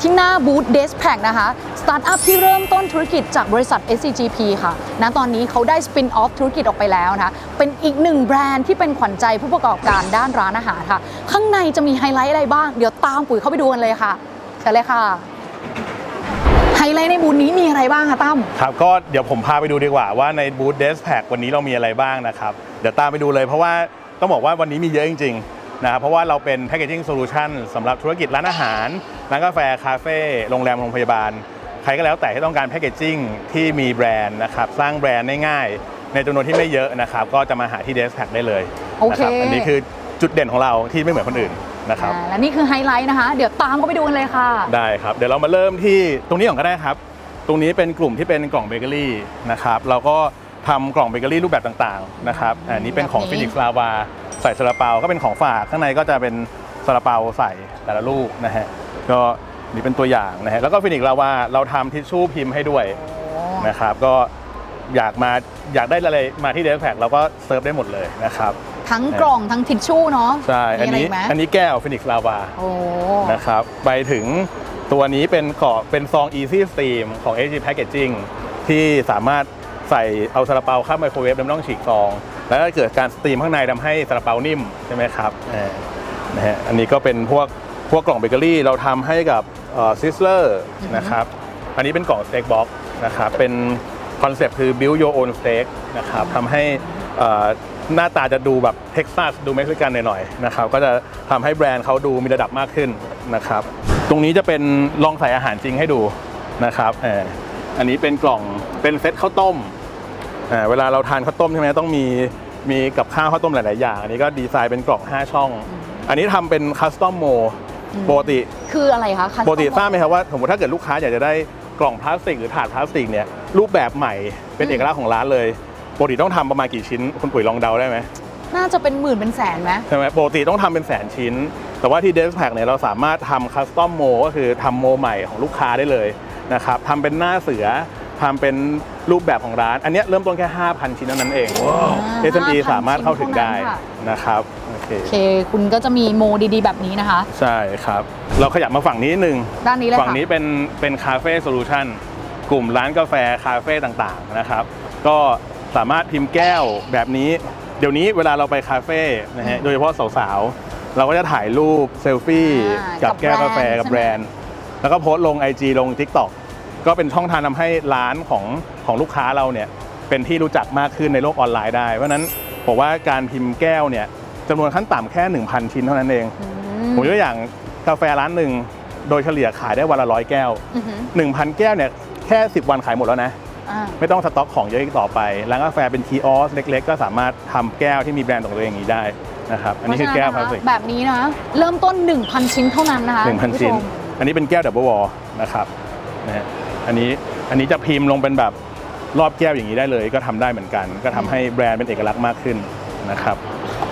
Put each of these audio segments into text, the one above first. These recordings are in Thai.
ที่หน้าบูธ d e s p a c นะคะ สตาร์ทอัพที่เริ่มต้นธุรกิจจากบริษัท SCGP ค่ะณตอนนี้เขาได้สปินออฟธุรกิจออกไปแล้วนะคะ เป็นอีกหนึ่งแบรนด์ที่เป็นขวัญใจผู้ประกอบการด้านร้านอาหารค่ะ ข้างในจะมีไฮไลท์อะไรบ้าง เดี๋ยวตามปุ๋ยเข้าไปดูกันเลยค่ะเชิญเลยค่ะไฮไลท์ในบูธนี้มีอะไรบ้างคะตั้มครับก็เดี๋ยวผมพาไปดูดีกว่าว่าในบูธเดสแพควันนี้เรามีอะไรบ้างนะครับ เดี๋ยวตามไปดูเลยเพราะว่าต้องบอกว่าวันนี้มีเยอะจริงๆ นะครับเพราะว่าเราเป็นแพ c เกจิ้งโซลูชันสำหรับธุรกิจร้านอาหาร ร้านกาแฟ คาเฟ่ โรงแรม โรงพยาบาล ใครก็แล้วแต่ที่ต้องการแพ c เกจิ้งที่มีแบรนด์นะครับ สร้างแบรนด์ได้ง่าย ในจำนวนที่ไม่เยอะนะครับ ก็จะมาหาที่เดสแพคได้เลยโอเคนะครับ อันนี้คือจุดเด่นของเราที่ไม่เหมือนคนอื่นนะครับอ่าและนี่คือไฮไลท์นะคะ เดี๋ยวตามเข้าไปดูกันเลยค่ะ ได้ครับ เดี๋ยวเรามาเริ่มที่ตรงนี้ก่อนก็ได้ครับ ตรงนี้เป็นกลุ่มที่เป็นกล่องเบเกอรี่นะครับ เราก็ ทำกล่องเบเกอรี่รูปแบบต่างๆนะครับอันนี้เป็นของแบบนี้ฟินิกส์ลาวาใส่ซาลาเปาก็เป็นของฝากข้างในก็จะเป็นซาลาเปาใส่แต่ละลูกนะฮะก็นี่เป็นตัวอย่างนะฮะแล้วก็ฟินิกส์ลาวาเราทำทิชชู่พิมพ์ให้ด้วยนะครับก็อยากมาอยากได้อะไรมาที่เดสแพคเราก็เซิร์ฟได้หมดเลยนะครับทั้งกล่องทั้งทิชชู่เนาะใช่อันมีะไรนี้กไหมอันนี้แก้วฟินิกส์ลาวาโอ้นะครับไปถึงตัวนี้เป็นเกาะเป็นซอง Easy Steam ของ AG Packaging ที่สามารถ ใส่เอาซาลาเปาเข้าไมโครเวฟแล้วไม่ต้องฉีกซอง แล้วก็เกิดการสตรีมข้างในทำให้ซาลาเปานิ่มใช่ไหมครับออนะฮะอันนี้ก็เป็นพวกพวกกล่องเบเกอรี่เราทำให้กับซิสเลอร์นะครับอันนี้เป็นกล่องสเต็กบ็อกนะครับเป็นคอนเซปต์คือ build your own steak นะครับทำให้หน้าตาจะดูแบบเท็กซัสดูเม็กซิกันหน่อยๆนะครับก็จะทำให้แบรนด์เขาดูมีระดับมากขึ้นนะครับตรงนี้จะเป็นลองใส่อาหารจริงให้ดูนะครับอันนี้เป็นกล่องเป็นเซตข้าวต้ม เวลาเราทานข้าวต้มใช่ไหมต้องมีมีกับข้าวข้าวต้มหลาย ๆ อย่าง อันนี้ก็ดีไซน์เป็นกล่อง 5 ช่อง อันนี้ทำเป็นคัสตอมโมปกติคืออะไรคะ custom ปกติทราบไหมครับว่าสมมติถ้าเกิดลูกค้าอยากจะได้กล่องพลาสติกหรือถาดพลาสติกเนี่ยรูปแบบใหม่เป็นเอกลักษณ์ของร้านเลยปกติต้องทำประมาณกี่ชิ้นคุณปุ๋ยลองเดาได้ไหมน่าจะเป็นหมื่นเป็นแสนไหมใช่ไหมปกติต้องทำเป็นแสนชิ้น แต่ว่าที่เดสแพ k เนี่ยเราสามารถทำคัสตอมโมก็คือทำโมใหม่ของลูกค้าได้เลยนะครับทำเป็นหน้าเสือ ทำเป็นรูปแบบของร้าน อันเนี้ยเริ่มต้นแค่ 5,000 ชิ้นเท่านั้นเอง SME 5,000สามารถเข้าถึงได้ชิ้นเท่านั้นค่ะ นะครับโอเคโอเค คุณก็จะมีโมดีๆ แบบนี้นะคะ ใช่ครับ เราขยับมาฝั่งนี้นิดนึงด้านนี้เลยฝั่งค่ะนี้เป็นเป็นคาเฟ่โซลูชันกลุ่มร้านกาแฟคาเฟ่ต่างๆนะครับ ก็สามารถพิมพ์แก้วแบบนี้ เดี๋ยวนี้เวลาเราไปคาเฟ่นะฮะโดยเฉพาะสาวๆ เราก็จะถ่ายรูปเซลฟี่อ่ากับกับแก้วกาแฟแบรนด์กับใช่ไหมแบรนด์ แล้วก็โพสต์ลง IG ลง TikTok ก็เป็นช่องทางทำให้ร้านของของลูกค้าเราเนี่ยเป็นที่รู้จักมากขึ้นในโลกออนไลน์ได้ เพราะฉะนั้นผมว่าการพิมพ์แก้วเนี่ยจำนวนขั้นต่ำแค่ 1,000 ชิ้นเท่านั้นเองอืผมยกตัวอย่างกาแฟร้านหนึ่งโดยเฉลี่ยขายได้วันละร้อยแก้วอือหือ1,000 แก้วเนี่ยแค่ 10 วันขายหมดแล้วนะอ่าไม่ต้องสต็อกของเยอะอีกต่อไป ร้านกาแฟเป็นคีออสเล็ก ๆ ก็สามารถทำแก้วที่มีแบรนด์ของตัวเองอย่างนี้ได้นะครับอันนี้คือแก้วพลาสติกแบบนี้นะ เริ่มต้น 1,000 ชิ้นเท่านั้นนะคะหนึ่งพันคุณผู้ชิ้นชมอันนี้เป็นแก้วดับเบิลวอลนะครับนะฮะ อันนี้อันนี้จะพิมพ์ลงเป็นแบบรอบแก้วอย่างนี้ได้เลย ก็ทำได้เหมือนกัน ก็ทำให้แบรนด์เป็นเอกลักษณ์มากขึ้นนะครับ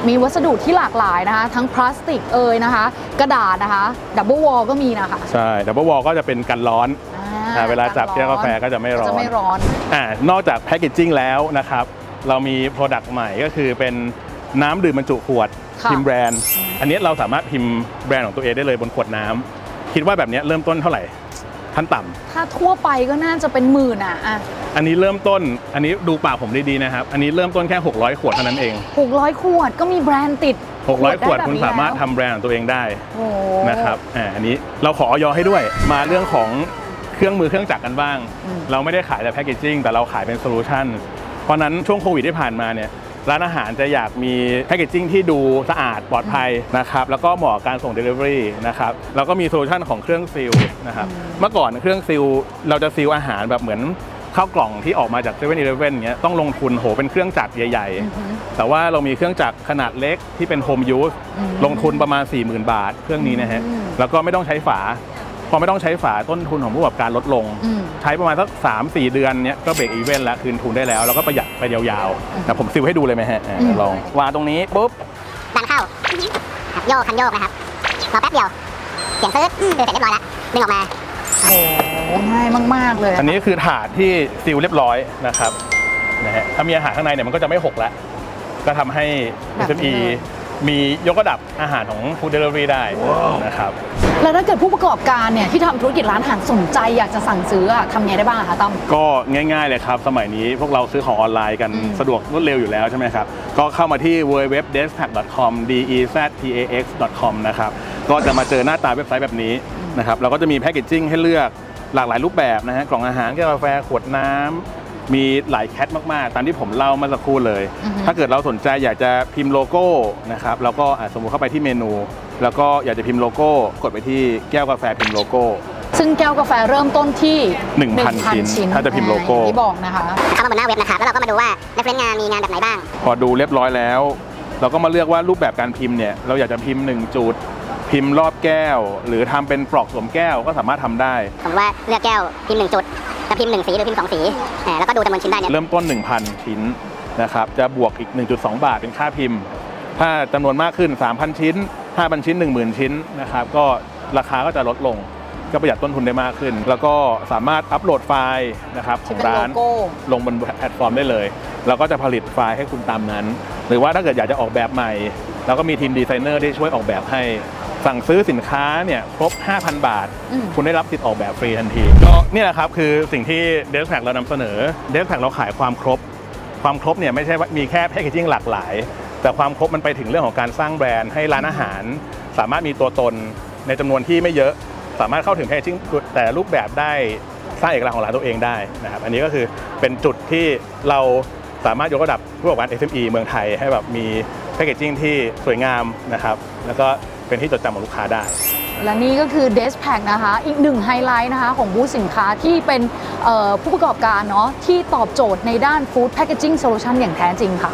มีวัสดุที่หลากหลายนะคะ ทั้งพลาสติกเอ่ยนะคะ กระดาษนะคะดับเบิลวอลก็มีนะคะ ใช่ดับเบิลวอลก็จะเป็นกันร้อนอ่อ่าเวลาจับแก้วกาแฟก็จะไม่ร้อนจะไม่ร้อนอ่านอกจากแพคเกจจิ้งแล้วนะครับ เรามีโปรดักต์ใหม่ก็คือเป็นน้ำดื่มบรรจุขวดค่ะพิมพ์แบรนด์ อันนี้เราสามารถพิมพ์แบรนด์ของตัวเองได้เลยบนขวดน้ำคิดว่าแบบนี้เริ่มต้นเท่าไหร่ ขั้นต่ำถ้าทั่วไปก็น่าจะเป็นหมื่นอะอะอันนี้เริ่มต้น อันนี้ดูปากผมดีๆนะครับ อันนี้เริ่มต้นแค่ 600 ขวดเท่านั้นเอง600ขวดก็มีแบรนด์ติด600 ขวดไแบบคุณนี้สามารถแล้วทำแบรนด์ของตัวเองได้โอ้นะครับ อ่า อันนี้เราขอออยให้ด้วย มาเรื่องของเครื่องมือเครื่องจักรกันบ้าง อืม เราไม่ได้ขายแต่แพคเกจจิ้งแต่เราขายเป็นโซลูชันเพราะฉะนั้นช่วงโควิดที่ผ่านมาเนี่ย ร้านอาหารจะอยากมีแพคเกจจิ้งที่ดูสะอาดปลอดภัยนะครับแล้วก็เหมาะกับการส่ง Delivery นะครับแล้วก็มีโซลูชันของเครื่องซีลนะครับเมื่อก่อนเครื่องซีลเราจะซีลอาหารแบบเหมือนข้าวกล่องที่ออกมาจาก7 e เ e ่ e อเงี้ยต้องลงทุนโหเป็นเครื่องจักรใหญ่อือหือๆแต่ว่าเรามีเครื่องจักรขนาดเล็กที่เป็นโฮมยูสอืมลงทุนประมาณ 40,000 บาท เครื่องนี้นะฮะอืมแล้วก็ไม่ต้องใช้ฝา พอไม่ต้องใช้ฝาต้นทุนของผู้ประกอบการลดลงอืมใช้ประมาณสัก3 4 เดือนเนี้ยก็เบรกอีเวนต์แล้วคืนทุนได้แล้วแล้วก็ประหยัดไปยาวๆแต่ผมซิลให้ดูเลยไหมฮะอะอืมลองวางตรงนี้ปุ๊บดันเข้าครับโยกคันโยกนะครับรอแป๊บเดียวเสียงซื้อคือเสร็จเรียบร้อยแล้วดึงออกมาโอ้ง่ายมาก ๆ เลยอันนี้คือถาดที่ซิลเรียบร้อยนะครับนะฮะถ้ามีอาหารข้างในเนี่ยมันก็จะไม่หกแล้วก็ทำให้ แบบนี้ SME เลย มียกระดับอาหารของ Food Delivery ได้นะครับ แล้วถ้าเกิดผู้ประกอบการเนี่ยที่ทำธุรกิจร้านอาหารสนใจอยากจะสั่งซื้ออะทำไงได้บ้างอะคะตั้ม ก็ง่ายๆเลยครับ สมัยนี้พวกเราซื้อของออนไลน์กันอืมสะดวกรวดเร็วอยู่แล้วใช่ไหมครับ ก็เข้ามาที่ www.deskpack.com dezpax.com นะครับ ก็จะมาเจอหน้าตาเว็บไซต์แบบนี้นะครับเราก็จะมีแพคเกจจิ้งให้เลือกหลากหลายรูปแบบนะฮะกล่องอาหารแก้วกาแฟขวดน้ำ มีหลายแคทมาก ๆ ตามที่ผมเล่าเมื่อสักครู่เลย อือฮึ ถ้าเกิดเราสนใจอยากจะพิมพ์โลโก้นะครับเราก็อะสมมุติเข้าไปที่เมนู แล้วก็อยากจะพิมพ์โลโก้ กดไปที่แก้วกาแฟพิมพ์โลโก้ ซึ่งแก้วกาแฟเริ่มต้นที่1,000ชิ้นถ้าจะพิมพ์โลโก้ อ่าอย่างที่บอกนะคะ เข้ามาบนหน้าเว็บนะครับ แล้วเราก็มาดูว่าเรฟเฟนงานมีงานแบบไหนบ้าง พอดูเรียบร้อยแล้ว เราก็มาเลือกว่ารูปแบบการพิมพ์เนี่ยเราอยากจะพิมพ์ 1 จุด พิมพ์รอบแก้ว หรือทำเป็นปลอกสวมแก้วก็สามารถทำได้สมมติว่าเลือกแก้วพิมพ์หนึ่งจุด จะพิมพ์หนึ่งสีหรือพิมพ์สองสีอ่าแล้วก็ดูจำนวนชิ้นได้เนี่ยเริ่มต้น 1,000 ชิ้นนะครับจะบวกอีก 1.2 บาทเป็นค่าพิมพ์ ถ้าจำนวนมากขึ้น 3,000 ชิ้น 5,000 ชิ้น 10,000 ชิ้นนะครับก็ราคาก็จะลดลงก็ประหยัดต้นทุนได้มากขึ้น แล้วก็สามารถอัปโหลดไฟล์นะครับขที่องเป็นร้าโลนโก้ลงบนแพลตฟอร์มได้เลย เราก็จะผลิตไฟล์ให้คุณตามนั้น หรือว่าถ้าเกิดอยากจะออกแบบใหม่ เราก็มีทีมดีไซเนอร์ที่ช่วยออกแบบให้ สั่งซื้อสินค้าเนี่ยครบ 5,000 บาทอืมคุณได้รับสิทธิ์ออกแบบฟรีทันที ก็เนี่ยแหละครับคือสิ่งที่เดสแพ k เรานำเสนอเดสแพ k เราขายความครบ ความครบเนี่ยไม่ใช่ว่ามีแค่แพคเกจิ้งหลากหลาย แต่ความครบมันไปถึงเรื่องของการสร้างแบรนด์ให้ร้านอาหาร สามารถมีตัวตนในจำนวนที่ไม่เยอะ สามารถเข้าถึงแพคเกจิ้งแต่รูปแบบได้สร้างเอกลักษณ์ของร้านตัวเองได้นะครับอันนี้ก็คือเป็นจุดที่เราสามารถยกระดับผู้ประกอบการ SME เมืองไทยให้แบบมีแพคเกจิ้งที่สวยงามนะครับแล้วก็ เป็นที่จดจำของลูกค้าได้ และนี่ก็คือ d e s p a c นะคะ อีกหนึ่งไฮไลท์นะคะของบูธสินค้าที่เป็นผู้ประกอบการเนาะที่ตอบโจทย์ในด้าน Food Packaging Solution อย่างแท้จริงค่ะ